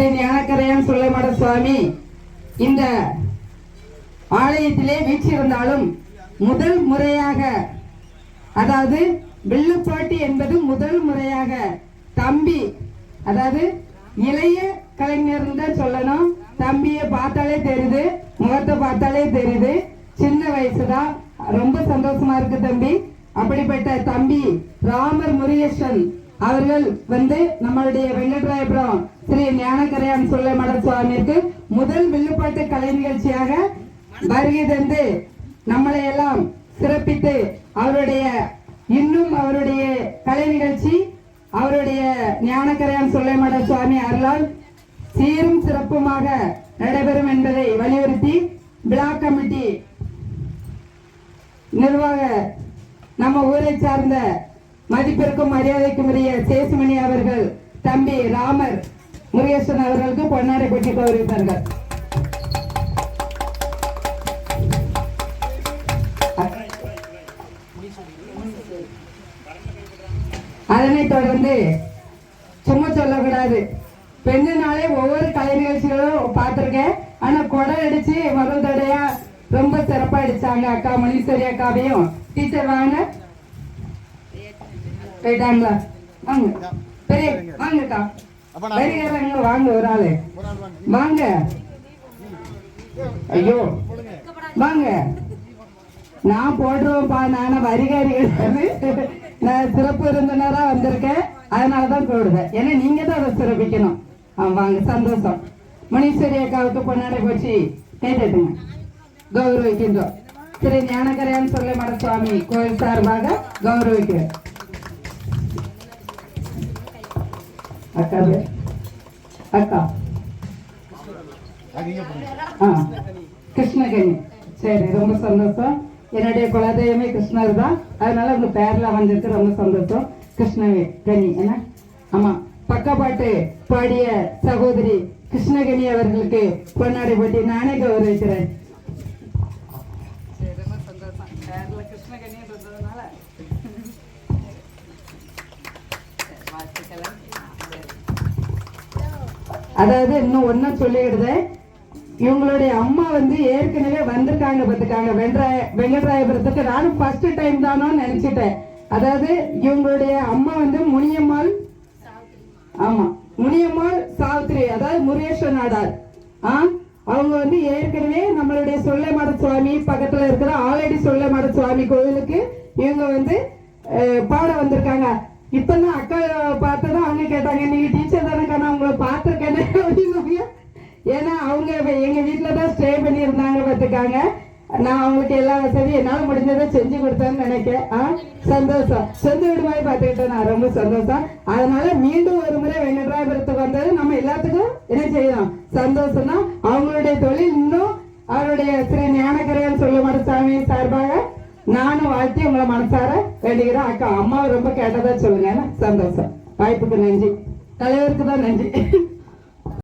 ஸ்ரீ ஞானக்கரையான் சுள்ளமட சுவாமி இந்த ஆலயத்திலே வீற்றிருந்தாலும் முதல் முறையாக அதாவது வில்லுப்பாட்டு என்பது முதல் முறையாக தம்பி அதாவது இளைய கலைஞர் தான் சொல்லணும். தம்பியை பார்த்தாலே தெரியுது முகத்தை பார்த்தாலே தெரியுது. சின்ன வயசுதான் ரொம்ப சந்தோஷமா இருக்கு தம்பி. அப்படிப்பட்ட தம்பி ராமர் முருகேசன் அவர்கள் வந்து நம்மளுடைய வெங்கட்ராயபுரம் ஸ்ரீ ஞானக்கரையான் சொல்ல மடர் சுவாமிக்கு முதல் வில்லுப்பாட்டு கலை நிகழ்ச்சியாக வருகை தந்து நம்மளை எல்லாம் சிறப்பித்து அவருடைய இன்னும் அவருடைய கலை நிகழ்ச்சி அவருடைய ஞானக்கரையான் சொல்லைமட சுவாமி அருளால் சீரும் சிறப்புமாக நடைபெறும் என்பதை வலியுறுத்தி பிளாக் கமிட்டி நிர்வாக நம்ம ஊரை சார்ந்த மதிப்பிற்கும் மரியாதைக்கும் உரிய சேசுமணி அவர்கள் தம்பி ராமர் முருகேசன் அவர்களுக்கு பொன்னாடை பெட்டி கௌரவிப்பார்கள். அதனைத் தொடர்ந்து சும்மா சொல்லக்கூடாது. பெண்ணுனாலே ஒவ்வொரு கலை நிகழ்ச்சிகளும் பார்த்துருக்கேன். ஆனா குடம் அடிச்சு முதல் தடையா ரொம்ப சிறப்பா அடிச்சாங்க அக்கா மணீஸ்வரி அக்காவையும். டீச்சர் வாங்க. போயிட்டாங்களா வாங்க. பெரிய வாங்கக்கா. பெரியவங்க வாங்க ஒரு ஆளு. வாங்க. ஐயோ. வாங்க. நான் போடுறோம்ப்பா நானும் வரிகாரி கிடையாது நான் சிறப்பு விருந்தினரா வந்திருக்கேன். அதனால தான் போடுவேன் ஏன்னா நீங்க தான் அதை சிறப்பிக்கணும். ஆ வாங்க. சந்தோஷம். மணீஸ்வரி அக்காவுக்கு பொன்னாடை போச்சு. கேட்டுட்டுங்க. கௌரவிக்கின்றோம். திரு ஞானகரையான் சொல்ல மட சுவாமி கோயில் சார்பாக கௌரவிக்கிறேன். அக்கா பேர்? அக்கா. ஆ. கிருஷ்ணகனி சரி ரொம்ப சந்தோஷம். என்னுடைய குலதெய்வமே கிருஷ்ணர் தான். அதனால உங்க பேர்ல வந்திருக்கு ரொம்ப சந்தோஷம். கிருஷ்ணவே கனி என்ன? ஆமா. பக்கப்பாட்டு பாடிய சகோதரி கிருஷ்ணகனி அவர்களுக்கு பொன்னாடை போட்டி நானே கௌரவிக்கிறேன் ரொம்ப சந்தோஷம். பேர்ல கிருஷ்ணகனின்னு இருந்ததுனால. சரி, வாழ்த்துக்கள். சரி. அதாவது இன்னும் ஒன்னும் சொல்லிடுறேன். இவங்களுடைய அம்மா வந்து ஏற்கனவே வந்திருக்காங்க பார்த்துக்காங்க. வெங்கராய வெங்கட்ராயபுரத்துக்கு நானும் ஃபர்ஸ்ட் டைம் தானோன்னு நினைச்சிட்டேன். அதாவது இவங்களுடைய அம்மா வந்து முனியம்மாள் ஆமா முனியம்மாள் சாவித்ரி அதாவது முருகேஸ்வர நாடார். ஆ? அவங்க வந்து ஏற்கனவே நம்மளுடைய சொல்லைமட சுவாமி பக்கத்துல இருக்கிற ஆல்ரெடி சொல்லைமட சுவாமி கோவிலுக்கு இவங்க வந்து பாட வந்திருக்காங்க. இப்பதான் அக்கா பார்த்ததும் அவங்க கேட்டாங்க நீங்க டீச்சர் தானே நான் உங்களை பார்த்துருக்கேனே அப்படின்னு ஏன்னா அவங்க எங்க வீட்டுல தான் ஸ்டே பண்ணியிருந்தாங்க பார்த்துக்காங்க நான் அவங்களுக்கு எல்லா வசதியும் என்னால் முடிஞ்சதை செஞ்சு கொடுத்தேன்னு நினைக்கிறேன். ஆ, சந்தோஷம். சொந்த வீடு மாதிரி பார்த்துக்கிட்டேன் நான். ரொம்ப சந்தோஷம். அதனால மீண்டும் ஒரு முறை வெங்கட்ராயபுரத்துக்கு வந்தது நம்ம எல்லாத்துக்கும் என்ன செய்யலாம்? சந்தோஷம் தான் அவங்களுடைய தொழில் இன்னும் அவருடைய ஸ்ரீ ஞானக்கரையான் சொல்ல சாமி சார்பாக நானும் வாழ்த்தி உங்களை மனசார வேண்டிக்கிறேன். அக்கா அம்மாவை ரொம்ப கேட்டதா சொல்லுங்க. சந்தோஷம். வாய்ப்புக்கு நன்றி. தலைவருக்கு தான் நன்றி.